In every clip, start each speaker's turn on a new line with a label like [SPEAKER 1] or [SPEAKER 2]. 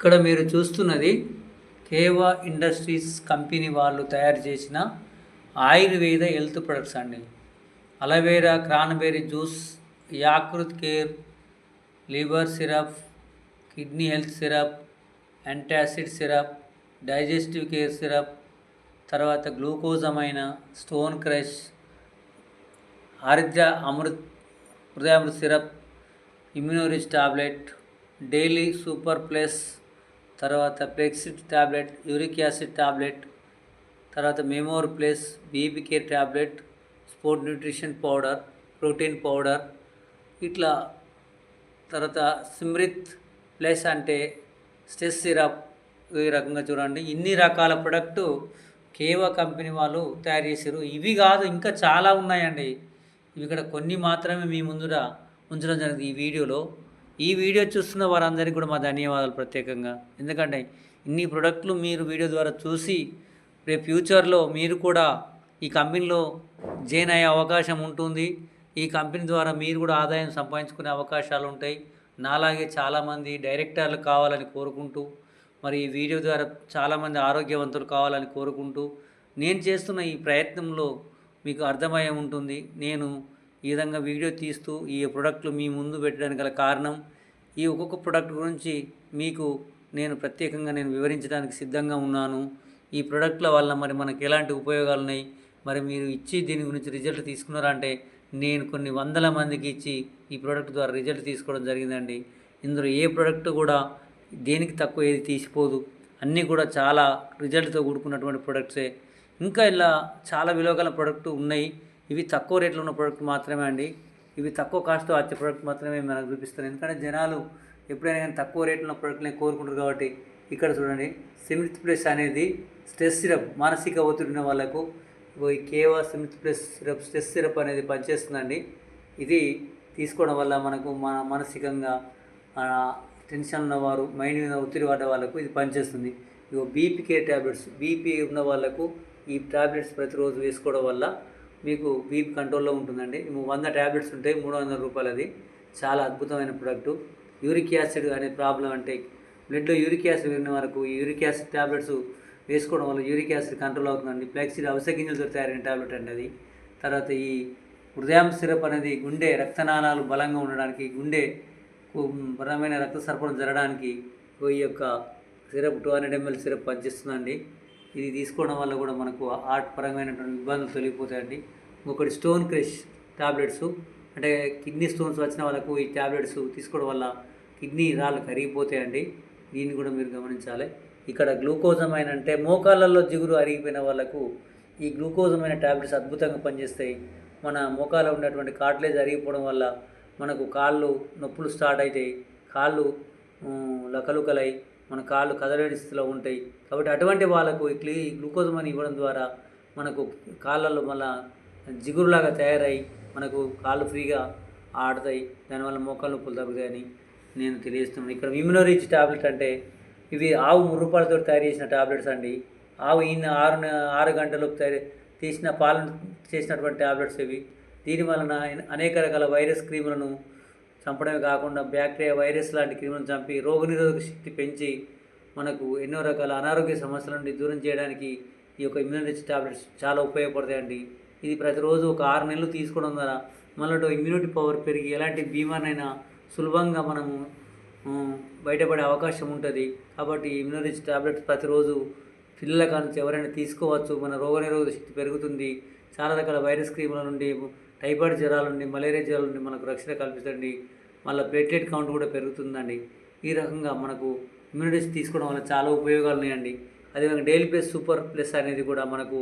[SPEAKER 1] ఇక్కడ మీరు చూస్తున్నది కేవా ఇండస్ట్రీస్ కంపెనీ వాళ్ళు తయారు చేసిన ఆయుర్వేద హెల్త్ ప్రొడక్ట్స్ అండి. Aloe vera cranberry juice Yakrit care liver syrup kidney health syrup antacid syrup digestive care syrup తర్వాత glucosamine stone crush ఆరిద్ర Amrit Hridayamrit syrup immunorich tablet daily super plus తర్వాత ప్లెక్సిడ్ tablet uric acid tablet తర్వాత memory plus BB care tablet sport nutrition powder protein powder ఇట్లా తర్వాత సిమ్రిత్ plus అంటే stress syrup ఈ రకంగా చూడండి. ఇన్ని రకాల ప్రొడక్టు కేవా కంపెనీ వాళ్ళు తయారు చేశారు. ఇవి కాదు ఇంకా చాలా ఉన్నాయండి. ఇవి ఇక్కడ కొన్ని మాత్రమే మీ ముందుర ఉంచడం జరిగింది ఈ వీడియోలో. ఈ వీడియో చూస్తున్న వారందరికీ కూడా మా ధన్యవాదాలు ప్రత్యేకంగా. ఎందుకంటే ఇన్ని ప్రొడక్ట్లు మీరు వీడియో ద్వారా చూసి రేపు ఫ్యూచర్లో మీరు కూడా ఈ కంపెనీలో జాయిన్ అయ్యే అవకాశం ఉంటుంది. ఈ కంపెనీ ద్వారా మీరు కూడా ఆదాయం సంపాదించుకునే అవకాశాలు ఉంటాయి. నాలాగే చాలామంది డైరెక్టర్లు కావాలని కోరుకుంటూ మరి ఈ వీడియో ద్వారా చాలామంది ఆరోగ్యవంతులు కావాలని కోరుకుంటూ నేను చేస్తున్న ఈ ప్రయత్నంలో మీకు అర్థమయ్యే ఉంటుంది. నేను ఈ విధంగా వీడియో తీస్తూ ఈ ప్రొడక్ట్లు మీ ముందు పెట్టడానికి గల కారణం ఈ ఒక్కొక్క ప్రొడక్ట్ గురించి మీకు నేను ప్రత్యేకంగా నేను వివరించడానికి సిద్ధంగా ఉన్నాను. ఈ ప్రొడక్ట్ల వల్ల మరి మనకు ఎలాంటి ఉపయోగాలు ఉన్నాయి? మరి మీరు ఇచ్చి దీని గురించి రిజల్ట్ తీసుకున్నారంటే నేను కొన్ని వందల మందికి ఇచ్చి ఈ ప్రోడక్ట్ ద్వారా రిజల్ట్ తీసుకోవడం జరిగిందండి. ఇందులో ఏ ప్రోడక్ట్ కూడా దేనికి తక్కువ ఏది తీసిపోదు. అన్నీ కూడా చాలా రిజల్ట్తో కూడుకున్నటువంటి ప్రొడక్ట్సే. ఇంకా ఇలా చాలా విలువ గల ప్రోడక్ట్ ఉన్నాయి. ఇవి తక్కువ రేట్లో ఉన్న ప్రోడక్ట్ మాత్రమే అండి. ఇవి తక్కువ కాస్ట్తో వచ్చే ప్రోడక్ట్ మాత్రమే మనకు చూపిస్తారు. ఎందుకంటే జనాలు ఎప్పుడైనా కానీ తక్కువ రేట్లో ఉన్న ప్రోడక్ట్ని కోరుకుంటారు కాబట్టి ఇక్కడ చూడండి సిమిత్ ప్లస్ అనేది స్ట్రెస్ సిరప్ మానసిక ఒత్తిడి ఉన్న వాళ్ళకు ఇగో ఈ కేవా సిమిత్ ప్లస్ సిరప్ స్ట్రెస్ సిరప్ అనేది పనిచేస్తుందండి. ఇది తీసుకోవడం వల్ల మనకు మన మానసికంగా టెన్షన్ ఉన్నవారు మైండ్ మీద ఒత్తిడి పడ్డ వాళ్ళకు ఇది పనిచేస్తుంది. ఇగో బీపీ కేర్ ట్యాబ్లెట్స్ బీపీ ఉన్న వాళ్ళకు ఈ ట్యాబ్లెట్స్ ప్రతిరోజు వేసుకోవడం వల్ల మీకు బీపీ కంట్రోల్లో ఉంటుందండి. వంద ట్యాబ్లెట్స్ ఉంటాయి మూడు వందల రూపాయలు అది చాలా అద్భుతమైన ప్రోడక్ట్ యూరిక్ యాసిడ్ అనే ప్రాబ్లం అంటే బ్లడ్లో యూరిక్ యాసిడ్ విన్న వరకు ఈ యూరిక్ యాసిడ్ ట్యాబ్లెట్స్ వేసుకోవడం వల్ల యూరిక్ యాసిడ్ కంట్రోల్ అవుతుందండి. ఫ్లెక్సిడ్ అవసర గింజలతో తయారైన ట్యాబ్లెట్ అండి అది. తర్వాత ఈ హృదయం సిరప్ అనేది గుండె రక్తనాళాలు బలంగా ఉండడానికి గుండె బలమైన రక్త సరఫరా జరగడానికి ఈ యొక్క syrup two hundred ML syrup పనిచేస్తుందండి. ఇది తీసుకోవడం వల్ల కూడా మనకు హార్ట్ పరమైనటువంటి ఇబ్బందులు తొలగిపోతాయండి. ఒకటి స్టోన్ క్రష్ టాబ్లెట్స్ అంటే కిడ్నీ స్టోన్స్ వచ్చిన వాళ్ళకు ఈ టాబ్లెట్స్ తీసుకోవడం వల్ల కిడ్నీ రాళ్ళు కరిగిపోతాయండి. దీన్ని కూడా మీరు గమనించాలి. ఇక్కడ గ్లూకోజమైన్ అంటే మోకాళ్ళల్లో జిగురు అరిగిపోయిన వాళ్ళకు ఈ గ్లూకోజమైన ట్యాబ్లెట్స్ అద్భుతంగా పనిచేస్తాయి. మన మోకాల్లో ఉన్నటువంటి కార్ట్లేజ్ అరిగిపోవడం వల్ల మనకు కాళ్ళు నొప్పులు స్టార్ట్ అవుతాయి. కాళ్ళు లకలుకలై మన కాళ్ళు కదలేని స్థితిలో ఉంటాయి. కాబట్టి అటువంటి వాళ్ళకు ఈ క్లీ గ్లూకోజ్ మనీ ఇవ్వడం ద్వారా మనకు కాళ్ళల్లో మళ్ళా జిగురులాగా తయారై మనకు కాళ్ళు ఫ్రీగా ఆడతాయి. దానివల్ల మోకాలు నొప్పులు తగ్గుతాయని నేను తెలియజేస్తున్నాను. ఇక్కడ ఇమ్యునోరిచ్ టాబ్లెట్ అంటే ఇవి ఆవు ముర్రుపాలతో తయారు చేసిన టాబ్లెట్స్ అండి. ఆవు ఈయన ఆరు ఆరు గంటలకు తయారు తీసిన పాలన చేసినటువంటి టాబ్లెట్స్ ఇవి. దీని వలన అనేక రకాల వైరస్ క్రీములను చంపడమే కాకుండా బ్యాక్టీరియా వైరస్ లాంటి క్రిములను చంపి రోగనిరోధక శక్తి పెంచి మనకు ఎన్నో రకాల అనారోగ్య సమస్యల నుండి దూరం చేయడానికి ఈ యొక్క ఇమ్యూనిటీ టాబ్లెట్స్ చాలా ఉపయోగపడతాయండి. ఇది ప్రతిరోజు ఒక ఆరు నెలలు తీసుకోవడం ద్వారా మనలో ఇమ్యూనిటీ పవర్ పెరిగి ఎలాంటి బీమానైనా సులభంగా మనము బయటపడే అవకాశం ఉంటుంది. కాబట్టి ఇమ్యూనిటీ టాబ్లెట్స్ ప్రతిరోజు పిల్లల నుంచి ఎవరైనా తీసుకోవచ్చు. మన రోగనిరోధక శక్తి పెరుగుతుంది. చాలా రకాల వైరస్ క్రీముల నుండి టైఫాయిడ్ జ్వరాల నుండి మలేరియా జ్వరాల నుండి మనకు రక్షణ కల్పిస్తుంది మళ్ళీ ప్లేట్లెట్ కౌంట్ కూడా పెరుగుతుందండి. ఈ రకంగా మనకు ఇమ్యూనిటీస్ తీసుకోవడం వల్ల చాలా ఉపయోగాలు ఉన్నాయండి. అదేవిధంగా డైలీ ప్లస్ సూపర్ ప్లస్ అనేది కూడా మనకు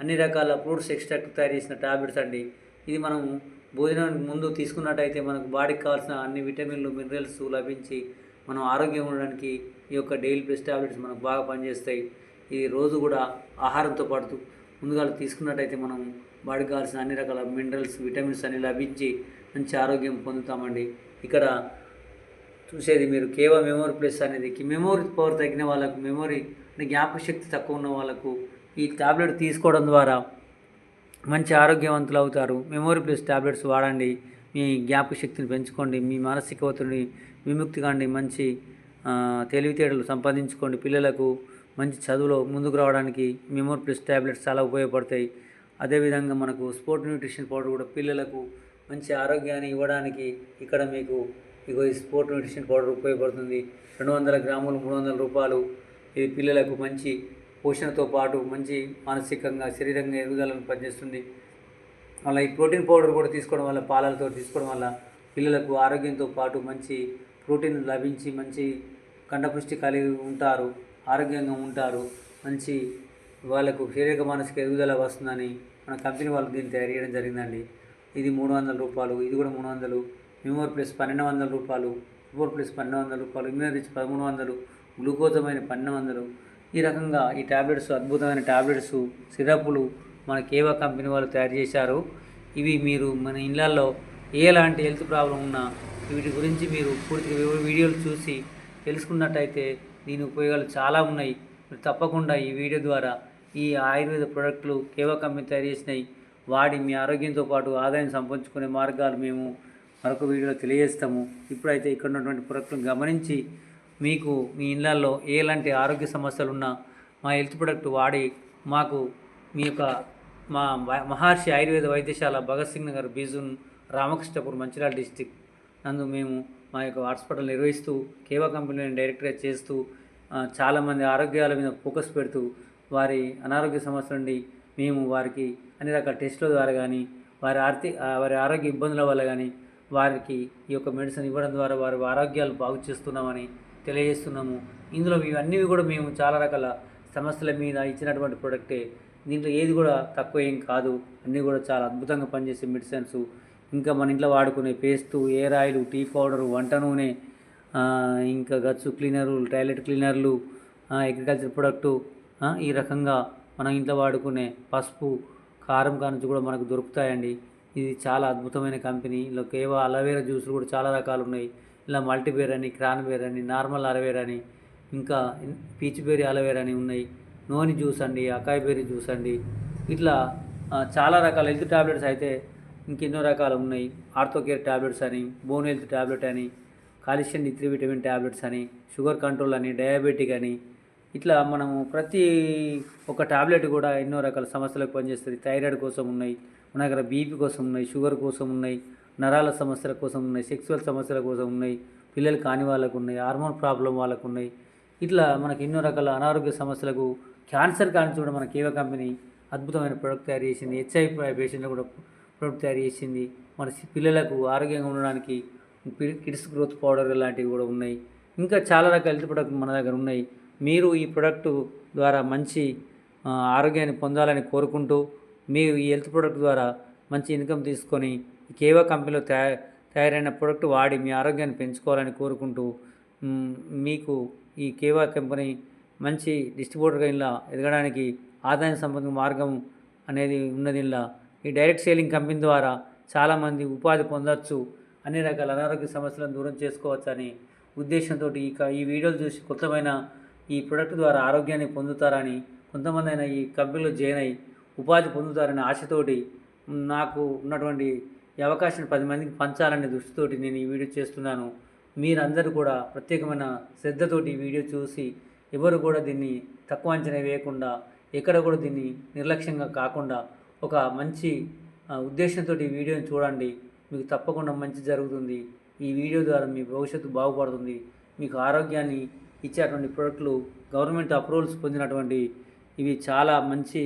[SPEAKER 1] అన్ని రకాల ఫ్రూట్స్ ఎక్స్ట్రాక్ట్ తయారు చేసిన టాబ్లెట్స్ అండి. ఇది మనం భోజనానికి ముందు తీసుకున్నట్టయితే మనకు బాడీకి కావాల్సిన అన్ని విటమిన్లు మినరల్స్ లభించి మనం ఆరోగ్యం ఉండడానికి ఈ యొక్క డైలీ ప్లస్ టాబ్లెట్స్ మనకు బాగా పనిచేస్తాయి. ఇది రోజు కూడా ఆహారంతో పాటు ముందుగా తీసుకున్నట్టయితే మనం బాడీకి కావాల్సిన అన్ని రకాల మినరల్స్ విటమిన్స్ అన్ని లభించి మంచి ఆరోగ్యం పొందుతామండి. ఇక్కడ చూసేది మీరు కేవలం మెమోరీ ప్లస్ అనేది మెమోరీ పవర్ తగ్గిన వాళ్ళకు మెమోరీ అంటే తక్కువ ఉన్న వాళ్ళకు ఈ ట్యాబ్లెట్ తీసుకోవడం ద్వారా మంచి ఆరోగ్యవంతులు అవుతారు. మెమోరీ ప్లస్ టాబ్లెట్స్ వాడండి. మీ జ్ఞాపకశక్తిని పెంచుకోండి. మీ మానసిక ఒత్తిడిని విముక్తి కాండి మంచి తెలివితేటలు సంపాదించుకోండి. పిల్లలకు మంచి చదువులో ముందుకు రావడానికి మెమోరీ ప్లస్ ట్యాబ్లెట్స్ చాలా ఉపయోగపడతాయి. అదేవిధంగా మనకు స్పోర్ట్ న్యూట్రిషన్ పౌడర్ కూడా పిల్లలకు మంచి ఆరోగ్యాన్ని ఇవ్వడానికి ఇక్కడ మీకు ఇగో ఈ స్పోర్ట్ న్యూట్రిషన్ పౌడర్ ఉపయోగపడుతుంది. రెండు వందల గ్రాములు మూడు వందల రూపాయలు. ఇది పిల్లలకు మంచి పోషణతో పాటు మంచి మానసికంగా శరీరంగా ఎదుగుదలను పనిచేస్తుంది. అలా ఈ ప్రోటీన్ పౌడర్ కూడా తీసుకోవడం వల్ల పాలలతో తీసుకోవడం వల్ల పిల్లలకు ఆరోగ్యంతో పాటు మంచి ప్రోటీన్ లభించి మంచి కండపుష్టి కలిగి ఉంటారు ఆరోగ్యంగా ఉంటారు మంచి వాళ్ళకు శారీరక మానసిక ఎదుగుదల వస్తుందని మన కంపెనీ వాళ్ళు దీన్ని తయారు చేయడం జరిగిందండి. ఇది మూడు వందల రూపాయలు ఇది కూడా మూడు వందలు. మెమోర్ ప్లస్ పన్నెండు వందల రూపాయలు మెమోర్ ప్లస్ పన్నెండు వందల రూపాయలు ఇమ్యూనరీచ్ పదమూడు వందలు గ్లూకోజమైన పన్నెండు వందలు. ఈ రకంగా ఈ టాబ్లెట్స్ అద్భుతమైన టాబ్లెట్స్ సిరప్లు మన కేవా కంపెనీ వాళ్ళు తయారు చేశారు. ఇవి మీరు మన ఇళ్ళల్లో ఎలాంటి హెల్త్ ప్రాబ్లం ఉన్నా వీటి గురించి మీరు పూర్తి వీడియోలు చూసి తెలుసుకున్నట్టయితే దీని ఉపయోగాలు చాలా ఉన్నాయి. మీరు తప్పకుండా ఈ వీడియో ద్వారా ఈ ఆయుర్వేద ప్రోడక్ట్లు కేవా కంపెనీ తయారు చేసినాయి వాడి మీ ఆరోగ్యంతో పాటు ఆదాయం సంపాదించుకునే మార్గాలు మేము మరొక వీడియోలో తెలియజేస్తాము. ఇప్పుడైతే ఇక్కడ ఉన్నటువంటి ప్రోడక్ట్లను గమనించి మీకు మీ ఇళ్ళల్లో ఎలాంటి ఆరోగ్య సమస్యలు ఉన్నా మా హెల్త్ ప్రొడక్ట్ వాడి మాకు మీ యొక్క మా మహర్షి ఆయుర్వేద వైద్యశాల భగత్ సింగ్ నగర్ బీజున్ రామకృష్ణపూర్ మంచిర్యాల డిస్టిక్ నందు మేము మా యొక్క హాస్పిటల్ నిర్వహిస్తూ కేవా కంపెనీని డైరెక్ట్గా చేస్తూ చాలామంది ఆరోగ్యాల మీద ఫోకస్ పెడుతూ వారి అనారోగ్య సమస్యల నుండి మేము వారికి అన్ని రకాల టెస్టుల ద్వారా కానీ వారి ఆర్థిక వారి ఆరోగ్య ఇబ్బందుల వల్ల కానీ వారికి ఈ యొక్క మెడిసిన్ ఇవ్వడం ద్వారా వారి ఆరోగ్యాలు బాగు చేస్తున్నామని తెలియజేస్తున్నాము. ఇందులో ఇవన్నీ కూడా మేము చాలా రకాల సమస్యల మీద ఇచ్చినటువంటి ప్రొడక్టే. దీంట్లో ఏది కూడా తక్కువ ఏం కాదు. అన్నీ కూడా చాలా అద్భుతంగా పనిచేసే మెడిసిన్స్. ఇంకా మన ఇంట్లో వాడుకునే paste hair oil tea powder వంట నూనె ఇంకా గచ్చు క్లీనరు టాయిలెట్ క్లీనర్లు అగ్రికల్చర్ ప్రొడక్టు ఈ రకంగా మనం ఇంట్లో వాడుకునే పసుపు కారం కానుంచి కూడా మనకు దొరుకుతాయండి. ఇది చాలా అద్భుతమైన కంపెనీ. ఇందులో కేవో అలవేరా జ్యూసులు కూడా చాలా రకాలు ఉన్నాయి ఇలా మల్టీబేర్ అని క్రాన్బేర్ అని నార్మల్ అలవేరా అని ఇంకా పీచ్ బేరీ అలవేరా అని ఉన్నాయి. నోని జ్యూస్ అండి అకాయ్ బేరీ జ్యూస్ అండి. ఇట్లా చాలా రకాల హెల్త్ ట్యాబ్లెట్స్ అయితే ఇంకెన్నో రకాలు ఉన్నాయి. ఆర్థోకేర్ టాబ్లెట్స్ అని బోన్ హెల్త్ టాబ్లెట్ అని calcium D three vitamin tablets అని షుగర్ కంట్రోల్ అని డయాబెటిక్ అని ఇట్లా మనము ప్రతి ఒక టాబ్లెట్ కూడా ఎన్నో రకాల సమస్యలకు పనిచేస్తుంది. థైరాయిడ్ కోసం ఉన్నాయి మన దగ్గర బీపీ కోసం ఉన్నాయి షుగర్ కోసం ఉన్నాయి నరాల సమస్యల కోసం ఉన్నాయి సెక్సువల్ సమస్యల కోసం ఉన్నాయి పిల్లలు కాని వాళ్ళకు ఉన్నాయి హార్మోన్ ప్రాబ్లం వాళ్ళకు ఉన్నాయి. ఇట్లా మనకి ఎన్నో రకాల అనారోగ్య సమస్యలకు క్యాన్సర్ కాని కూడా మన కేవ కంపెనీ అద్భుతమైన ప్రొడక్ట్ తయారు చేసింది. హెచ్ఐవి పేషెంట్లు కూడా ప్రొడక్ట్ తయారు చేసింది. మన పిల్లలకు ఆరోగ్యంగా ఉండడానికి కిడ్స్ గ్రోత్ పౌడర్ లాంటివి కూడా ఉన్నాయి. ఇంకా చాలా రకాల హెల్త్ ప్రొడక్ట్ మన దగ్గర ఉన్నాయి. మీరు ఈ ప్రొడక్ట్ ద్వారా మంచి ఆరోగ్యాన్ని పొందాలని కోరుకుంటూ మీరు ఈ హెల్త్ ప్రొడక్ట్ ద్వారా మంచి ఇన్కమ్ తీసుకొని ఈ కేవా కంపెనీలో తయా తయారైన ప్రొడక్ట్ వాడి మీ ఆరోగ్యాన్ని పెంచుకోవాలని కోరుకుంటూ మీకు ఈ కేవా కంపెనీ మంచి డిస్ట్రిబ్యూటర్గా ఇలా ఎదగడానికి ఆదాయం సంబంధించిన మార్గం అనేది ఉన్నది ఇలా ఈ డైరెక్ట్ సేలింగ్ కంపెనీ ద్వారా చాలామంది ఉపాధి పొందవచ్చు అన్ని రకాల అనారోగ్య సమస్యలను దూరం చేసుకోవచ్చని ఉద్దేశంతో ఈ క- ఈ వీడియోలు చూసి కొత్తమైన ఈ ప్రొడక్ట్ ద్వారా ఆరోగ్యాన్ని పొందుతారని కొంతమంది అయినా ఈ కంపెనీలో జాయిన్ అయ్యి ఉపాధి పొందుతారనే ఆశతోటి నాకు ఉన్నటువంటి ఈ అవకాశాన్ని పది మందికి పంచాలనే దృష్టితోటి నేను ఈ వీడియో చేస్తున్నాను. మీరందరూ కూడా ప్రత్యేకమైన శ్రద్ధతోటి ఈ వీడియో చూసి ఎవరు కూడా దీన్ని తక్కువ అంచనా వేయకుండా ఎక్కడ కూడా దీన్ని నిర్లక్ష్యంగా కాకుండా ఒక మంచి ఉద్దేశంతో ఈ వీడియోని చూడండి. మీకు తప్పకుండా మంచి జరుగుతుంది. ఈ వీడియో ద్వారా మీ భవిష్యత్తు బాగుపడుతుంది. మీకు ఆరోగ్యాన్ని ఇచ్చేటువంటి ప్రోడక్ట్లు గవర్నమెంట్ అప్రూవల్స్ పొందినటువంటి ఇవి చాలా మంచి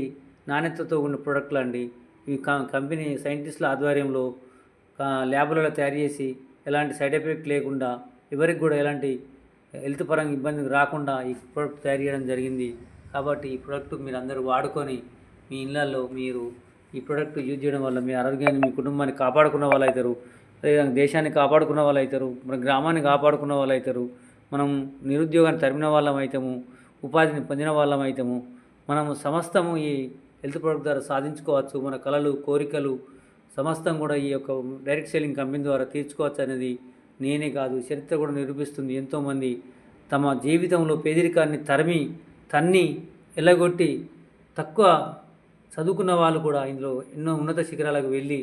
[SPEAKER 1] నాణ్యతతో ఉన్న ప్రోడక్ట్లు అండి. ఇవి క- కంపెనీ సైంటిస్టుల ఆధ్వర్యంలో ల్యాబులలో తయారు చేసి ఎలాంటి సైడ్ ఎఫెక్ట్ లేకుండా ఎవరికి కూడా ఎలాంటి హెల్త్ పరంగా ఇబ్బంది రాకుండా ఈ ప్రోడక్ట్ తయారు చేయడం జరిగింది. కాబట్టి ఈ ప్రోడక్ట్ మీరు అందరూ వాడుకొని మీ ఇళ్ళల్లో మీరు ఈ ప్రోడక్ట్ యూజ్ చేయడం వల్ల మీ ఆరోగ్యాన్ని మీ కుటుంబాన్ని కాపాడుకున్న వాళ్ళు అవుతారు అదేవిధంగా దేశాన్ని కాపాడుకున్న వాళ్ళు అవుతారు మన గ్రామాన్ని కాపాడుకున్న వాళ్ళు అవుతారు మనం నిరుద్యోగాన్ని తరిమిన వాళ్ళం అవుతాము ఉపాధిని పొందిన వాళ్ళం అవుతాము మనము సమస్తము ఈ హెల్త్ ప్రోడక్ట్ ద్వారా సాధించుకోవచ్చు మన కళలు కోరికలు సమస్తం కూడా ఈ యొక్క డైరెక్ట్ సెల్లింగ్ కంపెనీ ద్వారా తీర్చుకోవచ్చు అనేది నేనే కాదు చరిత్ర కూడా నిరూపిస్తుంది. ఎంతోమంది తమ జీవితంలో పేదరికాన్ని తరిమి తన్ని ఎల్లగొట్టి తక్కువ చదువుకున్న వాళ్ళు కూడా ఇందులో ఎన్నో ఉన్నత శిఖరాలకు వెళ్ళి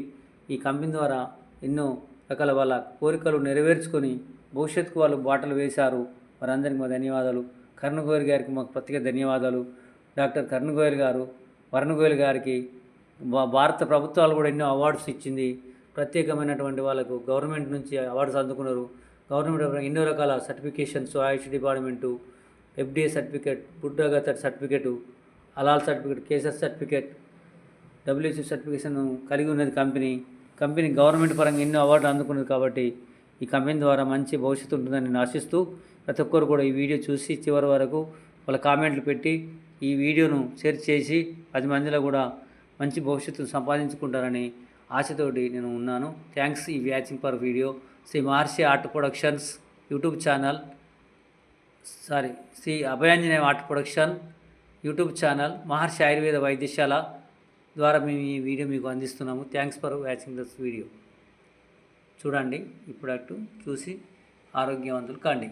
[SPEAKER 1] ఈ కంపెనీ ద్వారా ఎన్నో రకాల వాళ్ళ కోరికలు నెరవేర్చుకొని భవిష్యత్తుకు వాళ్ళు బాటలు వేశారు. వారందరికీ మా ధన్యవాదాలు. కరుణ్ గోయల్ గారికి మాకు ప్రత్యేక ధన్యవాదాలు. డాక్టర్ కరుణ్ గోయల్ గారు వరుణ్ గోయల్ గారికి భా- భారత ప్రభుత్వాలు కూడా ఎన్నో అవార్డ్స్ ఇచ్చింది. ప్రత్యేకమైనటువంటి వాళ్ళకు గవర్నమెంట్ నుంచి అవార్డ్స్ అందుకున్నారు. గవర్నమెంట్ ఎన్నో రకాల certifications AYUSH department FDA certificate బుడ్డగత certificate అలాల్ సర్టిఫికేట్ కేసెస్ సర్టిఫికేట్ డబ్ల్యూసీ సర్టిఫికేషన్ కలిగి ఉన్నది కంపెనీ. కంపెనీ గవర్నమెంట్ పరంగా ఎన్నో అవార్డులు అందుకున్నది కాబట్టి ఈ కంపెనీ ద్వారా మంచి భవిష్యత్తు ఉంటుందని నేను ఆశిస్తూ ప్రతి ఒక్కరు కూడా ఈ వీడియో చూసి చివరి వరకు వాళ్ళ కామెంట్లు పెట్టి ఈ వీడియోను షేర్ చేసి పది మందిలో కూడా మంచి భవిష్యత్తు సంపాదించుకుంటారని ఆశతోటి నేను ఉన్నాను. థ్యాంక్స్ ఈ watching for video. Shri Maharshi art productions YouTube channel. Sorry Shri Abhayanjaneya art production YouTube channel Maharshi Ayurveda Vaidyashala ద్వారా మేము ఈ వీడియో మీకు అందిస్తున్నాము. Thanks for watching this video. చూడండి ఇప్పుడు అటు చూసి ఆరోగ్యవంతులు కాండి.